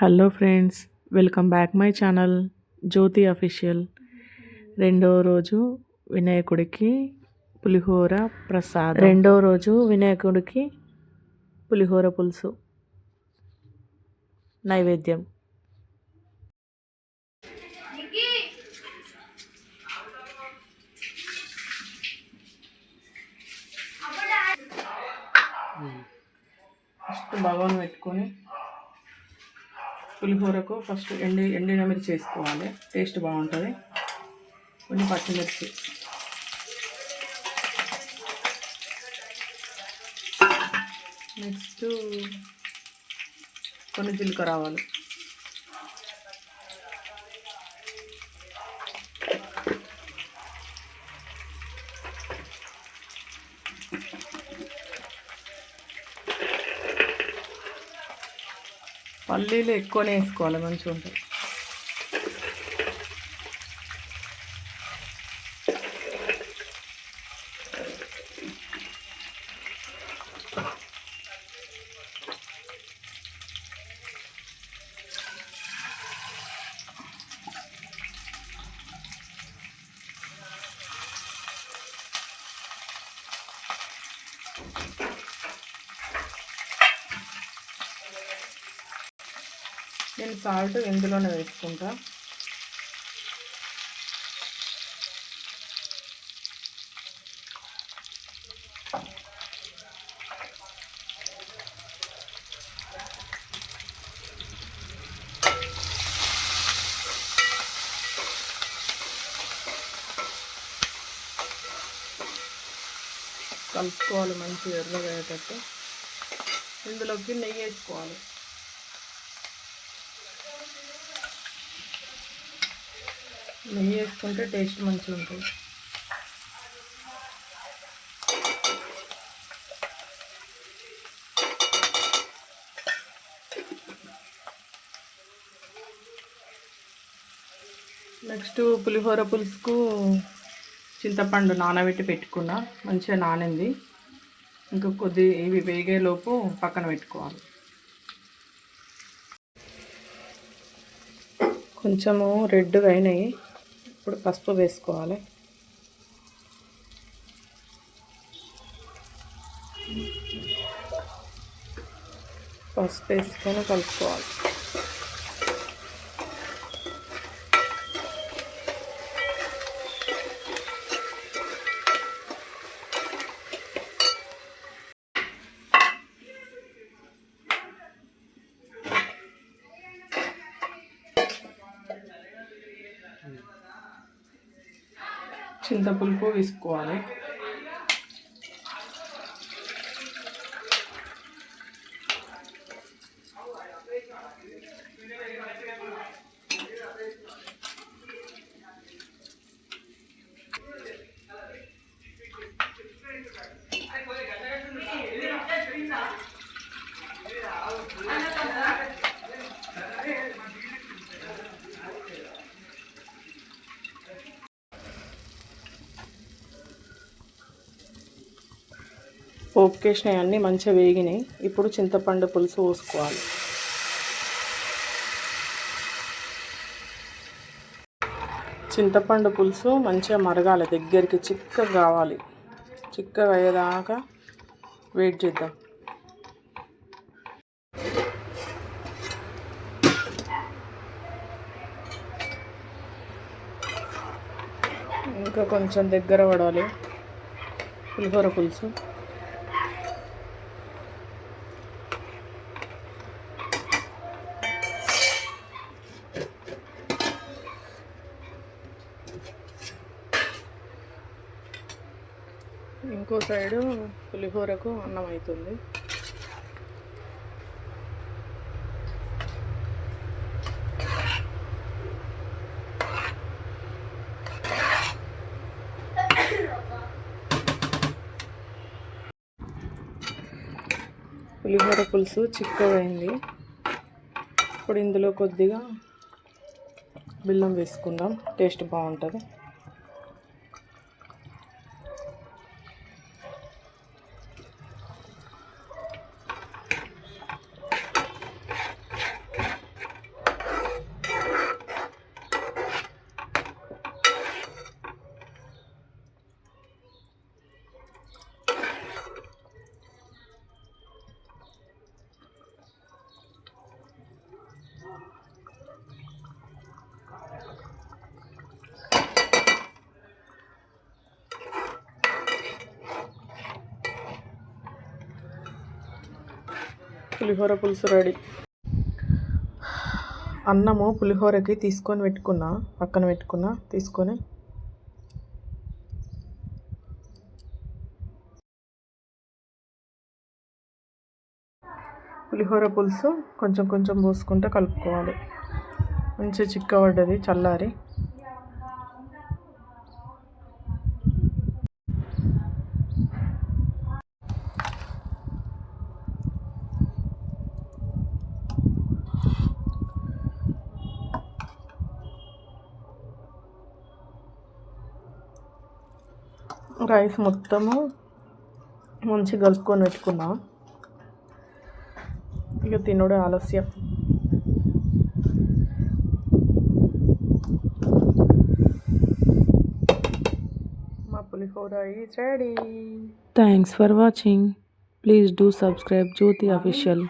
Hello friends welcome back my channel Jyothi official. రెండో రోజు వినాయకుడికి పులిహోర ప్రసాదం. రెండో రోజు వినాయకుడికి పులిహోర పులుసు. నైవేద్యం. ఫస్ట్ భగవాన్ పెట్టుకొని పులిహోరకు ఫస్ట్ ఎండి ఎండిన మిర్చి వేసుకోవాలి టేస్ట్ బాగుంటుంది. కొన్ని పచ్చిమిర్చి. నెక్స్ట్ కొన్ని జీలకర్ర ఆవాలు. పల్లీలు ఎక్కువనే వేసుకోవాలి మంచిగా ఉంటుంది నేను సాల్ట్ ఇందులోనే వేసుకుంటా. కలుపుకోవాలి మంచిగా ఎర్రగా అయ్యేటట్టు ఇందులోకి నెయ్యి వేసుకోవాలి. నెయ్యి వేసుకుంటే టేస్ట్ మంచిగా ఉంటుంది నెక్స్ట్ పులిహోర పులుసుకు చింతపండు నానబెట్టి పెట్టుకున్నా. మంచిగా నానింది. ఇంకా కొద్ది ఇవి వేగేలోపు పక్కన పెట్టుకోవాలి. కొంచెము రెడ్గా అయినాయి. ఇప్పుడు పసుపు వేసుకోవాలి. పసుపు వేసుకొని కలుపుకోవాలి. చింతపులుపు వేసుకోవాలి. పోపుకేసినాయి అన్నీ మంచిగా వేగినాయి. ఇప్పుడు చింతపండు పులుసు పోసుకోవాలి. చింతపండు పులుసు మంచిగా మరగాలి. దగ్గరికి చిక్కగా కావాలి. చిక్కగా అయ్యేదాకా వెయిట్ చేద్దాం. ఇంకా కొంచెం దగ్గర పడాలి. పులిహోర పులుసు. ఇంకో సైడు పులిహోరకు అన్నం అవుతుంది పులిహోర పులుసు చిక్కగైంది ఇప్పుడు ఇందులో కొద్దిగా బెల్లం వేసుకుందాం. టేస్ట్ బాగుంటుంది. పులిహోర పులుసు రెడీ. అన్నము పులిహోరకి తీసుకొని పెట్టుకున్నా పక్కన పెట్టుకున్నా తీసుకొని. పులిహోర పులుసు కొంచెం కొంచెం పోసుకుంటూ కలుపుకోవాలి. మంచిగా చిక్కబడ్డది చల్లారి. రైస్ మొత్తము మంచి కలుపుకొని పెట్టుకున్నా. ఇక తినడం ఆలస్యం. మా pulihora is ready thanks for watching please do subscribe Jyothi official